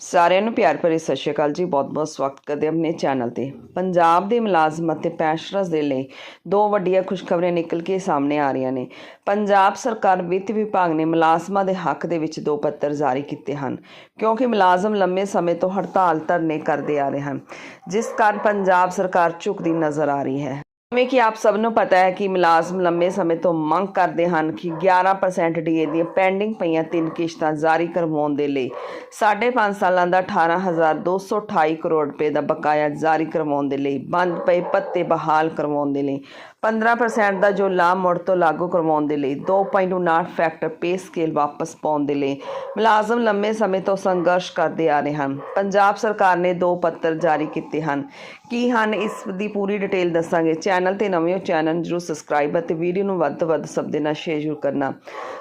ਸਾਰਿਆਂ ਨੂੰ ਪਿਆਰ ਭਰੀ ਸਤਿ ਸ਼੍ਰੀ ਅਕਾਲ ਜੀ। ਬਹੁਤ-ਬਹੁਤ ਸਵਾਗਤ ਕਰਦੇ ਆਪਣੇ ਚੈਨਲ ਤੇ। ਪੰਜਾਬ ਦੇ ਮੁਲਾਜ਼ਮ ਅਤੇ ਪੈਨਸ਼ਨਰਸ ਦੇ ਲਈ ਦੋ ਵੱਡੀਆਂ ਖੁਸ਼ਖਬਰੀਆਂ ਨਿਕਲ ਕੇ ਸਾਹਮਣੇ ਆ ਰਹੀਆਂ ਨੇ। ਪੰਜਾਬ ਸਰਕਾਰ ਵਿੱਤ ਵਿਭਾਗ ਨੇ ਮੁਲਾਜ਼ਮਾਂ ਦੇ ਹੱਕ ਦੇ ਵਿੱਚ ਦੋ ਪੱਤਰ ਜਾਰੀ ਕੀਤੇ ਹਨ, ਕਿਉਂਕਿ ਮੁਲਾਜ਼ਮ ਲੰਮੇ ਸਮੇਂ ਤੋਂ ਹੜਤਾਲ ਧਰਨੇ ਕਰਦੇ ਆ ਰਹੇ ਹਨ, ਜਿਸ ਕਾਰਨ ਪੰਜਾਬ ਸਰਕਾਰ ਝੁਕਦੀ ਨਜ਼ਰ ਆ ਰਹੀ ਹੈ। ਜਿਵੇਂ ਕਿ ਆਪ ਸਭ ਨੂੰ ਪਤਾ ਹੈ ਕਿ ਮੁਲਾਜ਼ਮ ਲੰਮੇ ਸਮੇਂ ਤੋਂ ਮੰਗ ਕਰਦੇ ਹਨ ਕਿ 11% ਡੀਏ ਦੀਆਂ ਪੈਂਡਿੰਗ ਪਈਆਂ ਤਿੰਨ ਕਿਸ਼ਤਾਂ ਜਾਰੀ ਕਰਵਾਉਣ ਦੇ ਲਈ। 5.5 ਸਾਲਾਂ ਦਾ 18228 ਕਰੋੜ ਰੁਪਏ ਦਾ ਬਕਾਇਆ ਜਾਰੀ ਕਰਵਾਉਣ ਦੇ ਲਈ, ਬੰਦ ਪਏ ਪੱਤੇ ਬਹਾਲ ਕਰਵਾਉਣ ਦੇ ਲਈ। 15% ਦਾ ਜੋ ਲਾਭ ਮੁੜ ਤੋਂ ਲਾਗੂ ਕਰਵਾਉਣ ਦੇ ਲਈ 2.59 ਫੈਕਟਰ ਪੇ ਸਕੇਲ ਵਾਪਸ ਪਾਉਣ ਦੇ ਲਈ ਮੁਲਾਜ਼ਮ ਲੰਮੇ ਸਮੇਂ ਤੋਂ ਸੰਘਰਸ਼ ਕਰਦੇ ਆ ਰਹੇ ਹਨ। ਪੰਜਾਬ ਸਰਕਾਰ ਨੇ ਦੋ ਪੱਤਰ ਜਾਰੀ ਕੀਤੇ ਹਨ। ਕੀ ਹਨ, ਇਸ ਦੀ ਪੂਰੀ ਡਿਟੇਲ ਦੱਸਾਂਗੇ। ਚੈਨਲ ਤੇ ਨਵੇਂ ਹੋ, ਚੈਨਲ ਨੂੰ ਜਰੂਰ ਸਬਸਕ੍ਰਾਈਬ ਅਤੇ ਵੀਡੀਓ ਨੂੰ ਵੱਧ ਤੋਂ ਵੱਧ ਸਭ ਦੇ ਨਾਲ ਸ਼ੇਅਰ ਜ਼ਰੂਰ ਕਰਨਾ।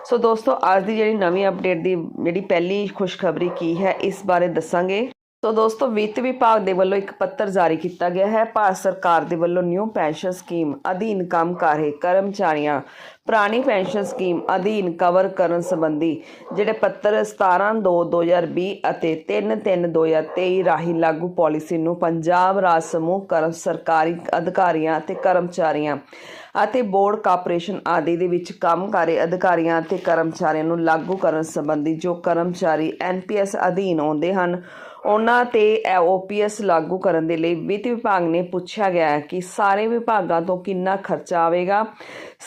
ਸੋ ਦੋਸਤੋ, ਅੱਜ ਦੀ ਜਿਹੜੀ ਨਵੀਂ ਅਪਡੇਟ ਦੀ ਜਿਹੜੀ ਪਹਿਲੀ ਖੁਸ਼ਖਬਰੀ ਕੀ ਹੈ, ਇਸ ਬਾਰੇ ਦੱਸਾਂਗੇ। ਸੋ ਦੋਸਤੋ, ਵਿੱਤ ਵਿਭਾਗ ਦੇ ਵੱਲੋਂ ਇੱਕ ਪੱਤਰ ਜਾਰੀ ਕੀਤਾ ਗਿਆ ਹੈ। ਭਾਰਤ ਸਰਕਾਰ ਦੇ ਵੱਲੋਂ ਨਿਊ ਪੈਨਸ਼ਨ ਸਕੀਮ ਅਧੀਨ ਕੰਮ ਕਰ ਰਹੇ ਕਰਮਚਾਰੀਆਂ ਪੁਰਾਣੀ ਪੈਨਸ਼ਨ ਸਕੀਮ ਅਧੀਨ ਕਵਰ ਕਰਨ ਸੰਬੰਧੀ, ਜਿਹੜੇ ਪੱਤਰ 17/2/2020 ਅਤੇ 3/3/2023 ਰਾਹੀਂ ਲਾਗੂ ਪਾਲਿਸੀ ਨੂੰ ਪੰਜਾਬ ਰਾਜ ਸਮੂਹ ਕਰਮ ਸਰਕਾਰੀ ਅਧਿਕਾਰੀਆਂ ਅਤੇ ਕਰਮਚਾਰੀਆਂ ਅਤੇ ਬੋਰਡ ਕਾਰਪੋਰੇਸ਼ਨ ਆਦਿ ਦੇ ਵਿੱਚ ਕੰਮ ਕਰ ਰਹੇ ਅਧਿਕਾਰੀਆਂ ਅਤੇ ਕਰਮਚਾਰੀਆਂ ਨੂੰ ਲਾਗੂ ਕਰਨ ਸੰਬੰਧੀ ਜੋ ਕਰਮਚਾਰੀ ਐਨਪੀਐਸ ਅਧੀਨ ਆਉਂਦੇ ਹਨ ਉਹਨਾਂ ਤੇ ਓਪੀਐਸ ਲਾਗੂ ਕਰਨ ਦੇ ਲਈ ਵਿੱਤ ਵਿਭਾਗ ਨੇ ਪੁੱਛਿਆ ਗਿਆ ਹੈ ਕਿ ਸਾਰੇ ਵਿਭਾਗਾਂ ਤੋਂ ਕਿੰਨਾ ਖਰਚਾ ਆਵੇਗਾ।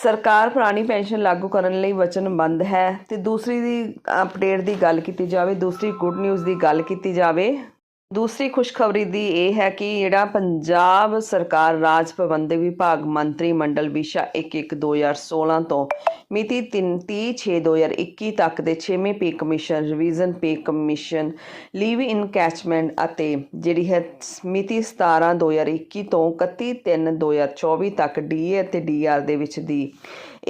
ਸਰਕਾਰ ਪੁਰਾਣੀ ਪੈਨਸ਼ਨ ਲਾਗੂ ਕਰਨ ਲਈ ਵਚਨਬੱਧ ਹੈ ਤੇ ਦੂਸਰੀ ਦੀ ਅਪਡੇਟ ਦੀ ਗੱਲ ਕੀਤੀ ਜਾਵੇ, ਦੂਸਰੀ ਗੁੱਡ ਨਿਊਜ਼ ਦੀ ਗੱਲ ਕੀਤੀ ਜਾਵੇ ਦੂਸਰੀ ਖੁਸ਼ਖਬਰੀ ਦੀ ਇਹ ਹੈ ਕਿ ਜਿਹੜਾ ਪੰਜਾਬ ਸਰਕਾਰ ਰਾਜ ਪ੍ਰਬੰਧਕ ਵਿਭਾਗ ਮੰਤਰੀ ਮੰਡਲ ਵਿਸ਼ਾ 11/2016 ਤੋਂ ਮਿਤੀ 30/6/2021 ਤੱਕ ਦੇ 6ਵੇਂ pay commission revision pay commission leave in catchment ਅਤੇ ਜਿਹੜੀ ਹੈ ਮਿਤੀ 17/2021 ਤੋਂ 31/3/2024 ਤੱਕ ਡੀਏ ਅਤੇ ਡੀਆਰ ਦੇ ਵਿੱਚ ਦੀ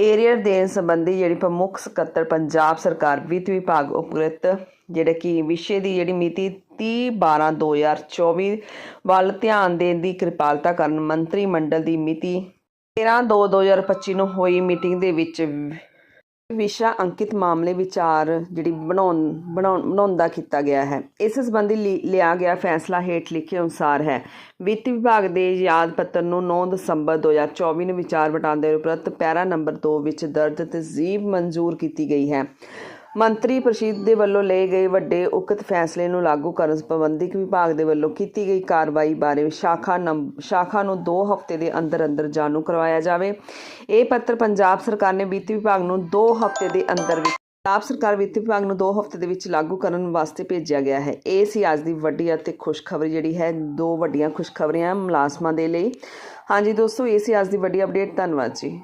ਏਰੀਅਰ ਦੇਣ ਸੰਬੰਧੀ ਜਿਹੜੀ ਪ੍ਰਮੁੱਖ ਸਕੱਤਰ ਪੰਜਾਬ ਸਰਕਾਰ ਵਿੱਤ ਵਿਭਾਗ ਉਪਕ੍ਰਿਤ, ਜਿਹੜੇ ਕਿ ਵਿਸ਼ੇ ਦੀ ਜਿਹੜੀ ਮਿਤੀ 30 12 2024 ਵੱਲ ਧਿਆਨ ਦੇਣ ਦੀ ਕਿਰਪਾਲਤਾ ਕਰਨ ਮੰਤਰੀ ਮੰਡਲ ਦੀ ਮਿਤੀ 13 2 2025 ਨੂੰ ਹੋਈ ਮੀਟਿੰਗ ਦੇ ਵਿੱਚ ਵਿਸ਼ਾ ਅੰਕਿਤ ਮਾਮਲੇ ਵਿਚਾਰ ਜਿਹੜੀ ਬਣਾਉਣ ਬਣਾਉਣ, ਬਣਾਉਂਦਾ ਕੀਤਾ ਗਿਆ ਹੈ। ਇਸ ਸੰਬੰਧੀ ਲਿ- ਲਿਆ ਗਿਆ ਫੈਸਲਾ ਹੇਠ ਲਿਖੇ ਅਨੁਸਾਰ ਹੈ। ਵਿੱਤ ਵਿਭਾਗ ਦੇ ਯਾਦ ਪੱਤਰ ਨੂੰ 9 ਦਸੰਬਰ 2024 ਨੂੰ ਵਿਚਾਰ ਵਟਾਂਦਰੇ ਉਪਰੰਤ ਪੈਰਾ ਨੰਬਰ 2 ਵਿੱਚ ਦਰਜ ਤਜੀਬ ਮਨਜ਼ੂਰ ਕੀਤੀ ਗਈ ਹੈ। ਮੰਤਰੀ ਪ੍ਰਸ਼ੀਦ ਦੇ ਵੱਲੋਂ ਲਏ ਗਏ ਵੱਡੇ ਉਕਤ ਫੈਸਲੇ ਨੂੰ ਲਾਗੂ ਕਰਨ ਸੰਬੰਧਿਤ ਵਿਭਾਗ ਦੇ ਵੱਲੋਂ ਕੀਤੀ ਗਈ ਕਾਰਵਾਈ ਬਾਰੇ ਸ਼ਾਖਾ ਨੰਬ- ਸ਼ਾਖਾ ਨੂੰ 2 ਹਫ਼ਤੇ ਦੇ ਅੰਦਰ ਅੰਦਰ ਜਾਣੂ ਕਰਵਾਇਆ ਜਾਵੇ। ਇਹ ਪੱਤਰ ਪੰਜਾਬ ਸਰਕਾਰ ਨੇ ਵਿੱਤ ਵਿਭਾਗ ਨੂੰ 2 ਹਫ਼ਤੇ ਦੇ ਅੰਦਰ ਪੰਜਾਬ ਸਰਕਾਰ ਵਿੱਤ ਵਿਭਾਗ ਨੂੰ 2 ਹਫ਼ਤੇ ਦੇ ਵਿੱਚ ਲਾਗੂ ਕਰਨ ਵਾਸਤੇ ਭੇਜਿਆ ਗਿਆ ਹੈ। ਇਹ ਸੀ ਅੱਜ ਦੀ ਵੱਡੀ ਅਤੇ ਖੁਸ਼ਖਬਰੀ ਜਿਹੜੀ ਹੈ, ਦੋ ਵੱਡੀਆਂ ਖੁਸ਼ਖਬਰੀਆਂ ਮੁਲਾਜ਼ਮਾਂ ਦੇ ਲਈ। ਹਾਂਜੀ ਦੋਸਤੋ, ਇਹ ਸੀ ਅੱਜ ਦੀ ਵੱਡੀ ਅਪਡੇਟ ਧੰਨਵਾਦ ਜੀ।